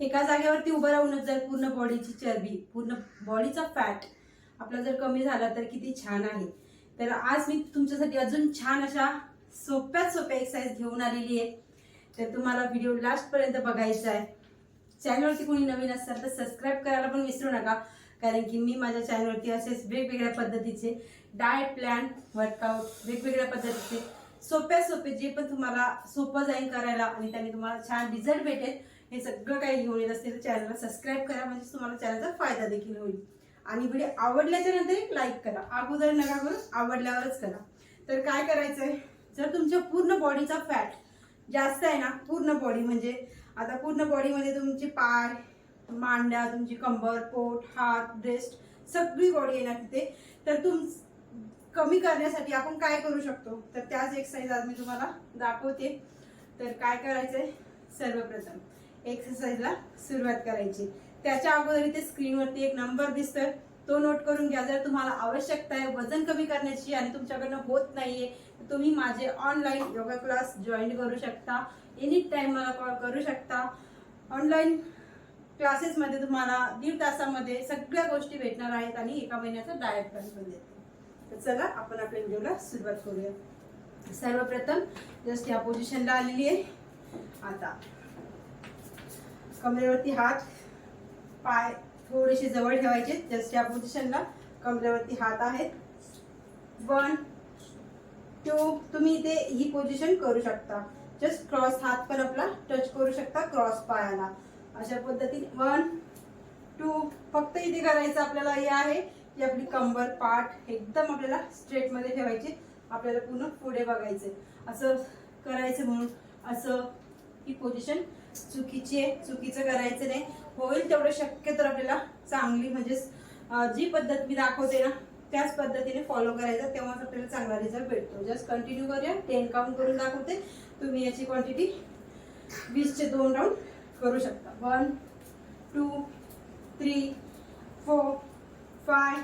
एका जागेवरती उभं राहूनच जर पूर्ण बॉडीची चरबी पूर्ण बॉडीचा फॅट आपला जर कमी झाला तर किती छान आहे. तर आज मी तुमच्यासाठी अजून छान अशा सोप्यात सोप्या एक्सरसाइज घेऊन आलेली आहे. तर तुम्हाला व्हिडिओ लास्टपर्यंत बघायचा आहे. चॅनलवरती कोणी नवीन असाल तर सबस्क्राईब करायला पण विसरू नका. कारण की मी माझ्या चॅनलवरती असेच वेगवेगळ्या पद्धतीचे डाएट प्लॅन वर्कआउट वेगवेगळ्या पद्धतीचे सोप्या सोपे जे पण तुम्हाला सोपं जाईल करायला आणि त्याने तुम्हाला छान रिझल्ट भेटेल हे सगळं काही घेऊन येत असतील चॅनलला सबस्क्राईब करा म्हणजे तुम्हाला चॅनलचा फायदा देखील होईल. आणि व्हिडिओ आवडल्याच्या नंतर एक लाईक करा. अगोदर नका करून आवडल्यावरच करा. तर काय करायचं आहे जर तुमच्या पूर्ण बॉडीचा फॅट जास्त आहे ना पूर्ण बॉडी म्हणजे आता पूर्ण बॉडीमध्ये तुमचे पाय मांड्या तुमची कंबर पोट हात ब्रेस्ट सगळी बॉडी येणार तिथे. तर तुम कमी करण्यासाठी आपण काय करू शकतो? तर त्याच एक्सरसाइज आज मी तुम्हाला दाखवते. तर काय करायचं आहे सर्वप्रथम एक्सरसाइजला सुरुवात करायची. त्याच्या अगोदर इथे स्क्रीनवरती एक नंबर दिसतोय. तो नोट करून घ्या. जर तुम्हाला आवश्यकता आहे वजन कमी करण्याची आणि तुमच्याकडनं होत नाहीये तुम्ही माझे ऑनलाईन योगा क्लास जॉईन करू शकता. एनी टाइम मला कॉल करू शकता. ऑनलाईन क्लासेसमध्ये तुम्हाला दीड तासामध्ये सगळ्या गोष्टी भेटणार आहेत आणि एका महिन्याचा डायट प्लॅन पण देते. तर चला आपण आपल्या व्हिडिओला सुरुवात करूया. सर्वप्रथम जस्ट या पोझिशनला आलेली आहे. आता कमरेवरती हात पाय थोडेसे जवळ ठेवायचे. जस्ट या पोझिशनला कमरेवरती हात आहेत. वन टू तुम्ही इथे ही पोझिशन करू शकता. जस्ट क्रॉस हात पण आपला टच करू शकता क्रॉस पायाला. अशा पद्धतीने. वन टू फक्त इथे करायचं आपल्याला हे आहे की आपली कंबर पाठ एकदम आपल्याला स्ट्रेटमध्ये ठेवायचे ठेवायची. आपल्याला पूर्ण पुढे बघायचे. असं करायचं म्हणून असं ही पोझिशन चुकीची आहे चुकीचं करायचं नाही. होईल तेवढं शक्य तर आपल्याला चांगली म्हणजे जी पद्धत मी दाखवते ना त्याच पद्धतीने फॉलो करायचं तेव्हाच आपल्याला चांगला रिझल्ट भेटतो. जस्ट कंटिन्यू करूया. टेन काउंट करून दाखवते. तुम्ही याची क्वांटिटी वीसचे दोन राऊंड करू शकता. One two three four five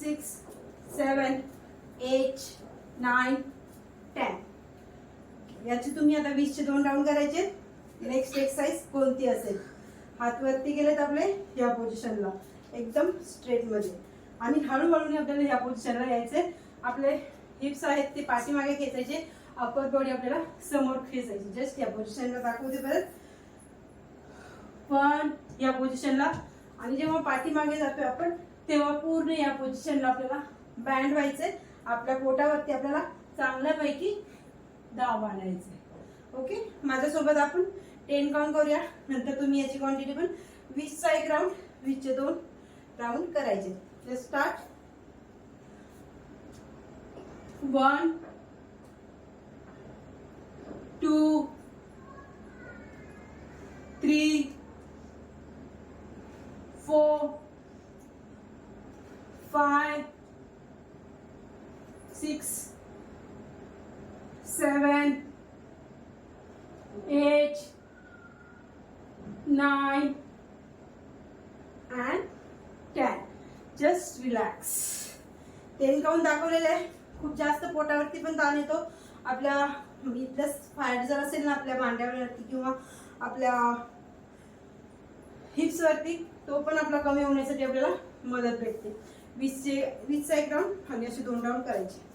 six seven eight nine ten याची तुम्ही आता वीसचे दोन राऊंड करायचे. नेक्स्ट एक्सरसाइज कोणती असेल? हात वरती गेलेत आपले या पोझिशनला एकदम स्ट्रेटमध्ये आणि हळूहळूने आपल्याला या पोझिशनला यायचे आपले हिप्स आहेत ते पाठीमागे खेचायचे. अपर बॉडी आपल्याला समोर खेचायची. जस्ट या पोझिशनला दाखवते परत. पण या पोझिशनला आणि जेव्हा पाठीमागे जातोय आपण तेव्हा पूर्ण या पोझिशनला आपल्याला बँड व्हायचंय. आपल्या पोटावरती आपल्याला चांगल्यापैकी दाब आणायचे ओके माझ्यासोबत आपण टेन काउंट करूया. नंतर तुम्ही याची क्वांटिटी पण वीसचा एक राऊंड वीसचे दोन राऊंड करायचे. Just start one two three four five six seven eight nine, and ten. Just relax. तेल काऊन दाखवलेलं आहे. खूप जास्त पोटावरती पण ताण येतो. आपल्या इथलं फॅट जर असेल ना आपल्या मांड्यावरती किंवा आपल्या हिप्स वरती तो पण आपला कमी होण्यासाठी आपल्याला मदत भेटते. वीसचे वीसचा एक राऊंड आणि असे दोन राऊंड करायचे.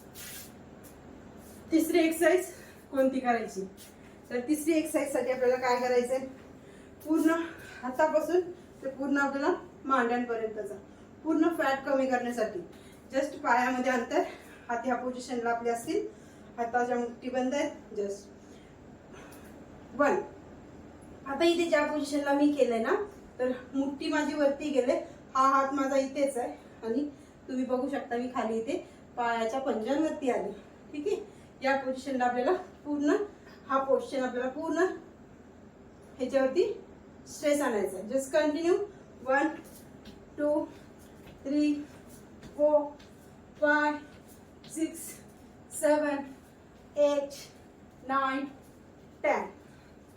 तिसरी एक्सरसाइज कोणती करायची? तर तिसरी एक्सरसाइजसाठी आपल्याला काय करायचं आहे पूर्ण हातापासून ते पूर्ण आपल्याला मांड्यांपर्यंतचा पूर्ण फॅट कमी करण्यासाठी. जस्ट पायामध्ये अंतर हात ह्या पोझिशनला आपले असतील. हाताच्या मुठी बंद आहेत. जस्ट वन आता इथे ज्या पोझिशनला मी केलंय ना तर मुठी माझी वरती गेले. हा हात माझा इथेच आहे. आणि तुम्ही बघू शकता मी खाली इथे पायाच्या पंजांवरती आले. ठीक आहे? या पोझिशनला आपल्याला पूर्ण हा पोझिशन आपल्याला पूर्ण ह्याच्यावरती स्ट्रेस आणायचा आहे just continue one two three four five six seven eight nine ten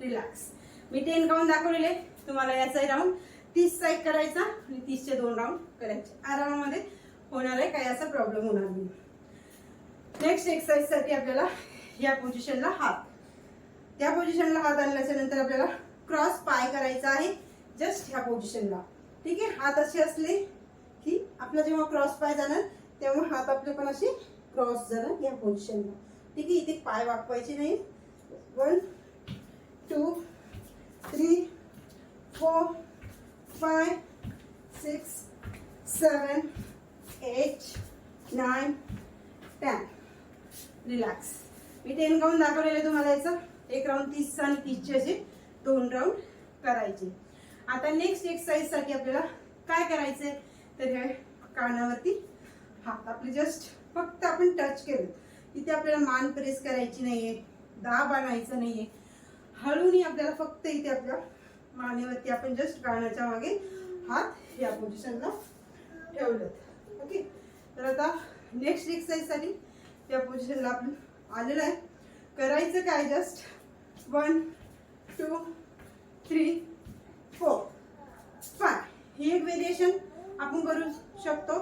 relax मी टेन काउंट दाखवलेले. तुम्हाला याचा राऊंड तीसचा एक करायचा आणि तीसचे दोन राऊंड करायचे. आरामामध्ये होणार आहे. काही असा प्रॉब्लेम होणार नाही. नेक्स्ट एक्सरसाइजसाठी आपल्याला या पोझिशनला हात. त्या पोझिशनला हात आणल्याच्या नंतर आपल्याला क्रॉस पाय करायचा आहे जस्ट ह्या पोझिशनला ठीक आहे? हात असे असले की आपला जेव्हा क्रॉस पाय जाणार तेव्हा हात आपले पण असे क्रॉस जाणार या पोझिशनला ठीक आहे? इथे पाय वाकवायचे नाही. One two three four five six seven eight nine ten relax मी टेन काउंट आहे तुम्हाला याचं. एक राऊंड तीसचा आणि तीसचे असे दोन राऊंड करायचे. आता नेक्स्ट एक्सरसाइजसाठी आपल्याला काय करायचंय? तर हे कानावरती हात. आपले जस्ट फक्त आपण टच केलं. इथे आपल्याला मान प्रेस करायची नाहीये दाब आणायचा नाहीये. हळूनही आपल्याला फक्त इथे आपल्या मानेवरती आपण जस्ट कानाच्या मागे हात या पोझिशनला ठेवलं. ओके तर आता नेक्स्ट एक्सरसाइजसाठी त्या पोझिशनला आपण आलेलं आहे. करायचं काय? Just one two three four five ही एक व्हेरिएशन आपण करू शकतो.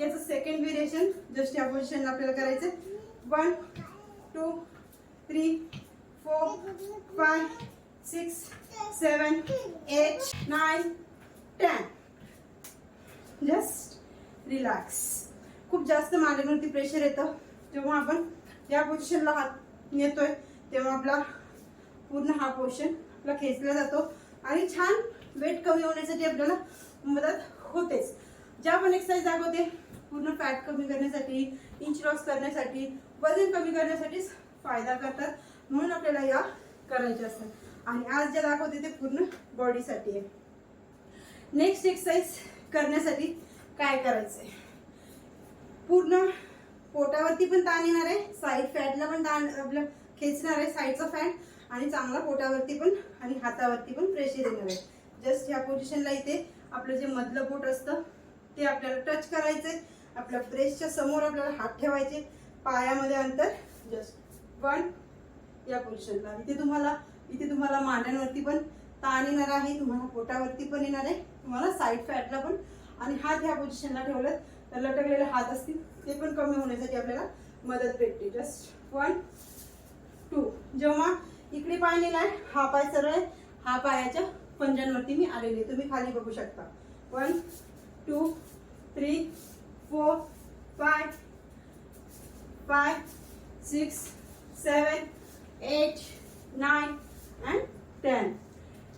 याचं सेकंड व्हेरिएशन जस्ट या पोझिशनला आपल्याला करायचं one two three four five six seven eight nine ten just relax खूप जास्त मांड्यांवरती प्रेशर येतं. जेव्हा आपण या पोझिशनला हात नेतोय तेव्हा आपला पूर्ण हा पोर्शन आपला खेचला जातो. आणि छान वेट कमी होण्यासाठी आपल्याला मदत होतेच. ज्या पण एक्सरसाइज दाखवते पूर्ण फॅट कमी करण्यासाठी इंच लॉस करण्यासाठी वजन कमी करण्यासाठीच फायदा करतात. म्हणून आपल्याला या करायच्या असतात. आणि आज ज्या दाखवते ते पूर्ण बॉडीसाठी आहे. नेक्स्ट एक्सरसाइज करण्यासाठी काय करायचंय? पूर्ण पोटावरती पण ताण येणार आहे. साईड फॅटला पण ताण आपलं खेचणार आहे. साईडचा फॅट आणि चांगला पोटावरती पण आणि हातावरती पण प्रेशर येणार आहे. जस्ट ह्या पोझिशनला इथे आपलं जे मधलं पोट असतं ते आपल्याला टच करायचंय. आपल्या प्रेसच्या समोर आपल्याला हात ठेवायचे. पायामध्ये अंतर जस्ट वन या पोझिशनला इथे तुम्हाला इथे तुम्हाला मांड्यांवरती पण ताण येणार आहे तुम्हाला पोटावरती पण येणार आहे तुम्हाला साईड फॅटला पण. आणि हात ह्या पोझिशनला ठेवलं तर लटकलेले हात असतील ते पण कमी होण्यासाठी आपल्याला मदत भेटते. जस्ट वन टू जेव्हा इकडे पाय नेलाय. हा पाय सरळ हा पायाच्या पंजांवरती मी आलेली. आहे. तुम्ही खाली बघू शकता. One two three four five five six seven eight nine and ten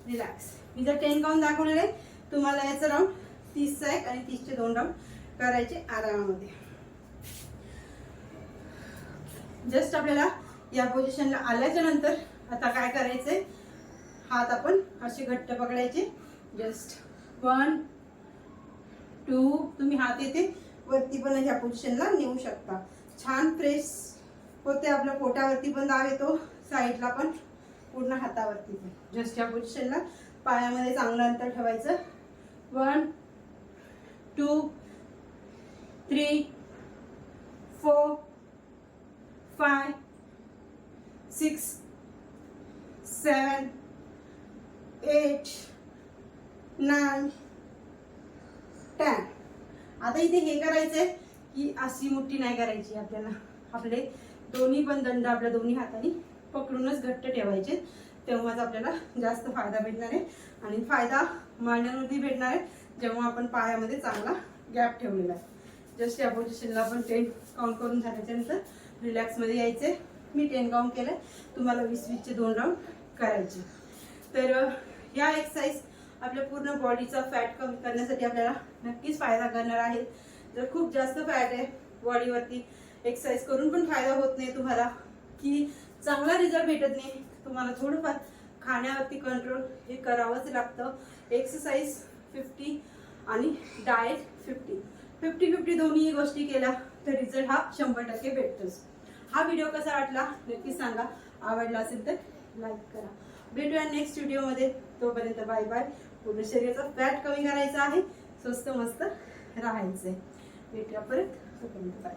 relax मी जर टेन काउंट दाखवलेलं आहे तुम्हाला याचं राऊंड तीसचा एक आणि तीसचे दोन राऊंड करायचे आरामामध्ये. जस्ट आपल्याला या पोझिशनला आल्याच्यानंतर आता काय करायचंय? हात आपण असे घट्ट पकडायचे. जस्ट वन टू तुम्ही हात येते वरती पण ह्या पोझिशनला नेऊ शकता. छान प्रेस होते आपल्या पोटावरती पण दाव येतो साईडला पण पूर्ण हातावरती पण. जस्ट या पोझिशनला पायामध्ये चांगलं अंतर ठेवायचं. One two three four five six seven, eight nine ten. आता इथे हे करायचंय की अशी मुठ्ठी नाही करायची आपल्याला. आपले दोन्ही पण दंड आपल्या दोन्ही हाताने पकडूनच घट्ट ठेवायचे. तेव्हाच आपल्याला जास्त फायदा भेटणार आहे. आणि फायदा मांड्यांवरती भेटणार आहे जेव्हा आपण पायामध्ये चांगला गॅप ठेवलेला आहे. जस्ट या पोझिशनला आपण टेन काउंट करून झाल्याच्यानंतर रिलॅक्समध्ये यायचे मी टेन काउंट केलं तुम्हाला वीस वीसचे दोन राऊंड करायचे. तर या एक्सरसाइज आपल्या पूर्ण बॉडीचा फॅट कमी करण्यासाठी आपल्याला नक्कीच फायदा करणार आहे. जर खूप जास्त फॅट आहे बॉडीवरती एक्सरसाइज करून पण फायदा होत नाही तुम्हाला. की चांगला रिझल्ट भेटत नाही. तुम्हाला थोडंफार खाण्यावरती कंट्रोल हे करावंच लागतं. एक्सरसाइज फिफ्टी आणि डाएट फिफ्टी फिफ्टी फिफ्टी दोन्ही गोष्टी केल्या तर रिझल्ट हा शंभर टक्के भेटतोच. हा व्हिडिओ कसा वाटला नक्की सांगा. आवडला असेल तर लाईक करा. भेटूया नेक्स्ट व्हिडिओमध्ये तोपर्यंत बाय बाय पूर्ण शरीराचा फॅट कमी करायचा आहे. स्वस्त मस्त राहायचंय. भेटूया परत. तोपर्यंत बाय